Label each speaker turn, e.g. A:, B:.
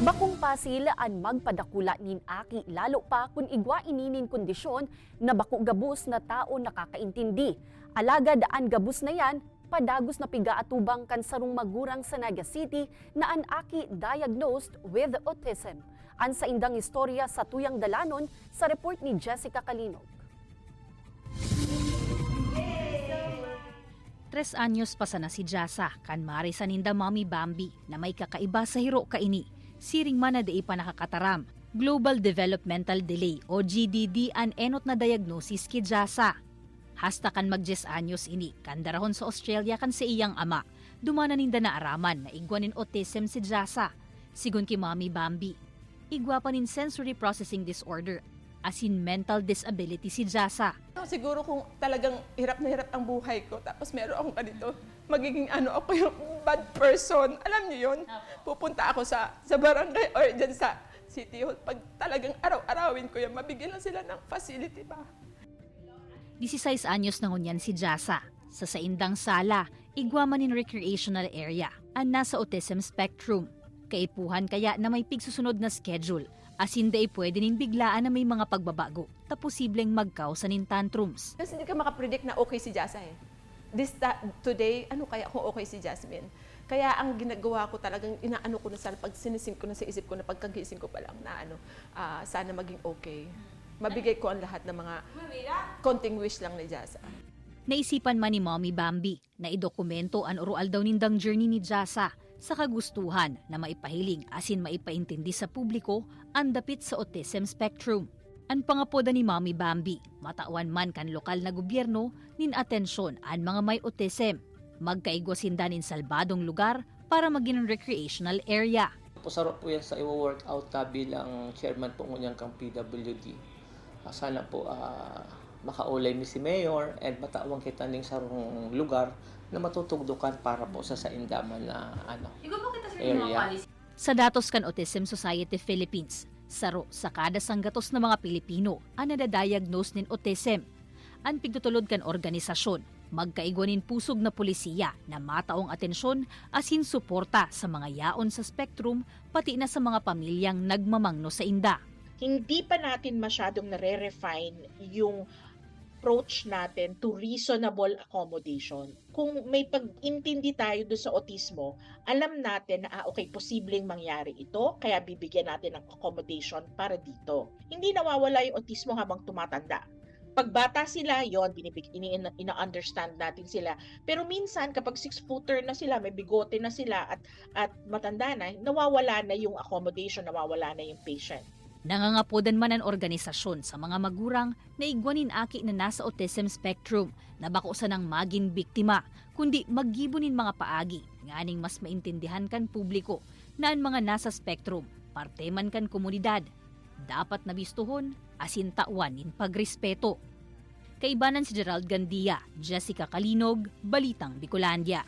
A: Bakong pasilaan magpadakula nin aki lalo pa kung igwa ininin kondisyon na bako gabus na tao nakakaintindi. Alaga daan gabus na yan, padagos na piga atubang kansarong magurang sa Naga City na an aki diagnosed with autism. An sa indang istorya sa tuyang dalanon sa report ni Jessica Kalinog.
B: Tres anyos pa sana si Jasa, kan mari sa ninda Mami Bambi na may kakaiba sa hiro kaini. Siring man na di pa nakakataram. Global Developmental Delay o GDD an enot na diagnosis ki Jasa. Hasta kan mag 10 anyos ini, kan darahon sa Australia kan sa iyang ama. Dumana ninda na araman na igwanin autism si Jasa. Sigun ki Mami Bambi. Igwa pa sensory processing disorder as in mental disability si Jasa.
C: Siguro kung talagang hirap na hirap ang buhay ko, tapos meron akong ganito, magiging ano ako yung bad person. Alam niyo yun? Pupunta ako sa, sa barangay or dyan sa city hall. Pag talagang araw-arawin ko yan, mabigyan lang sila ng facility ba?
B: 16 anyos na ngunyan si Jasa. Sa saindang sala, igwamanin recreational area, ang nasa autism spectrum. Kaipuhan kaya na may pigsusunod na schedule, as hindi pwede nin biglaan na may mga pagbabago, ta posibleng magkausanin tantrums.
C: Kasi hindi ka makapredict na okay si Jasa eh. This ta- today, ano kaya kung okay si Jasmine? Kaya ang ginagawa ko talagang inaano ko na sana pag sinising ko na sa isip ko na pagkagising ko pa lang na ano, ah, sana maging okay. Mabigay ko ang lahat ng mga konting wish lang ni Jasa.
B: Naisipan man ni Mommy Bambi na idokumento ang oral daw nindang journey ni Jasa sa kagustuhan na maipahiling asin maipaintindi sa publiko ang dapit sa autism spectrum. Ang pangapoda ni Mommy Bambi, matawan man kan lokal na gobyerno, nin atensyon ang mga may autism. Magkaigwasinda nin salbadong lugar para maging recreational area.
D: Pusarap po yan sa i-workout ka bilang chairman po ngunyang kang PWD. Ah, sana po ah, makaulay mi si Mayor and matawang kita ning sarong lugar na matutugdukan para po sa saindaman na ano area.
B: Sa datos kan Autism Society Philippines, saro sa kada sanggatos ng mga Pilipino ang nadadiagnose nin autism. Ang pigtutulod kan organisasyon, magkaigwanin pusog na polisiya na mataong atensyon asin suporta sa mga yaon sa spectrum pati na sa mga pamilyang nagmamangno sa inda.
E: hindi pa natin masyadong nare-refine yung approach natin to reasonable accommodation. Kung may pag-intindi tayo doon sa autismo, alam natin na ah, okay, posibleng mangyari ito, kaya bibigyan natin ng accommodation para dito. Hindi nawawala yung autismo habang tumatanda. Pagbata sila, yon binibig ini ina-understand natin sila. Pero minsan kapag six-footer na sila, may bigote na sila at at matanda na, nawawala na yung accommodation, nawawala na yung patient.
B: Nangangapodan man ang organisasyon sa mga magurang na igwanin aki na nasa autism spectrum na bako sa nang maging biktima, kundi maggibunin mga paagi, nganing mas maintindihan kan publiko na ang mga nasa spectrum, parte man kan komunidad, dapat nabistuhon asin tawan in pagrespeto. Kaibanan si Gerald Gandia, Jessica Kalinog, Balitang Bicolandia.